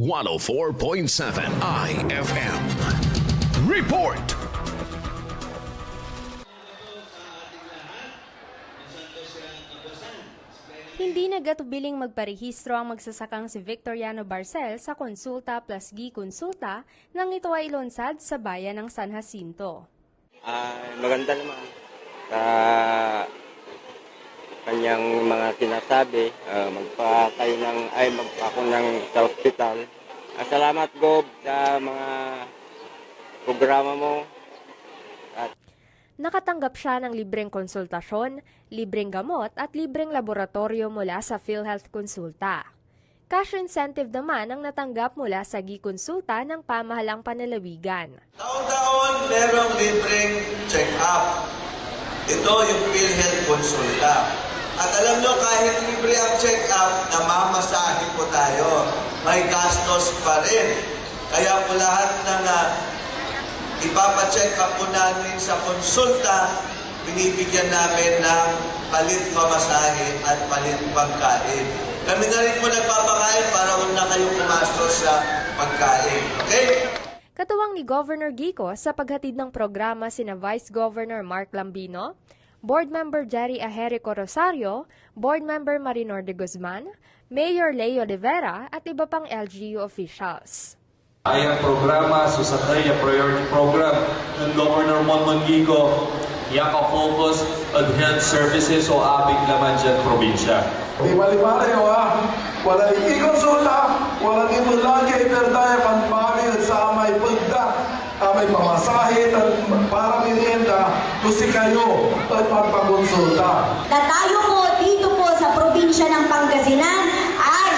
104.7 IFM. Report! Hindi nagatubiling magparehistro ang magsasakang si Victoriano Barcel sa Konsulta plus Gi Konsulta nang ito ay ilunsad sa bayan ng San Jacinto. Ay, maganda naman. Sa kanyang mga sinasabi, ah, magpa kayo ng, ay magpa ako ng sa ospital. Ah, salamat Gob sa mga programa mo. At Nakatanggap siya ng libreng konsultasyon, libreng gamot at libreng laboratorio mula sa PhilHealth Konsulta. Cash incentive naman ang natanggap mula sa Gi Konsulta ng pamahalang panalawigan. Taon-taon merong libreng check-up. Ito yung PhilHealth Consulta. At alam nyo, kahit libre ang check-up, namamasahe po tayo. May gastos pa rin. Kaya po lahat ng uh, ipapacheck up po namin sa konsulta, binibigyan namin ng palit pamasahe at palit pagkain. Kami na rin po nagpapakain para huwag na kayong pumastos sa pagkain. Okay? Katuwang ni Governor Gico sa paghatid ng programa sina Vice Governor Mark Lambino, Board Member Jerry Ajerico Rosario, Board Member Marinor de Guzman, Mayor Leo Rivera at iba pang LGU officials. ay ang programa sa Sakaya Priority Program ng Governor Monmon Gigo Yaka Focus on Health Services o abing laman dyan probinsya. Di mali-mali o ha. Wala i-konsulta, wala imo lagi iperdaya panpamil sa amay pagda, amay pamasahe, at para merienda, kusi kayo at magpakonsulta. na tayo po dito po sa probinsya ng Pangasinan ay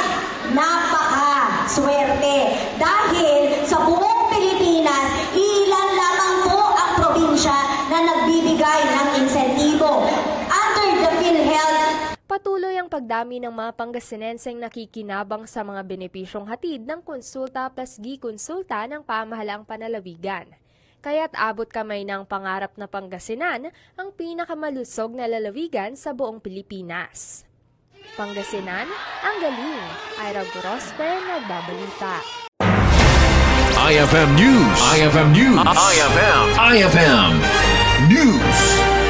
napaka-swerte. Dahil sa buong Pilipinas, ilan lamang po ang probinsya na nagbibigay ng insentibo. Under the PhilHealth Patuloy ang pagdami ng mga Pangasinenseng nakikinabang sa mga benepisyong hatid ng konsulta plus gi konsulta ng pamahalaang panalawigan. Kaya't abot kamay ng pangarap na Pangasinan ang pinakamalusog na lalawigan sa buong Pilipinas. Pangasinan, ang galing. Ira Gorospe, nagbabalita. IFM News. IFM News. IFM. IFM News.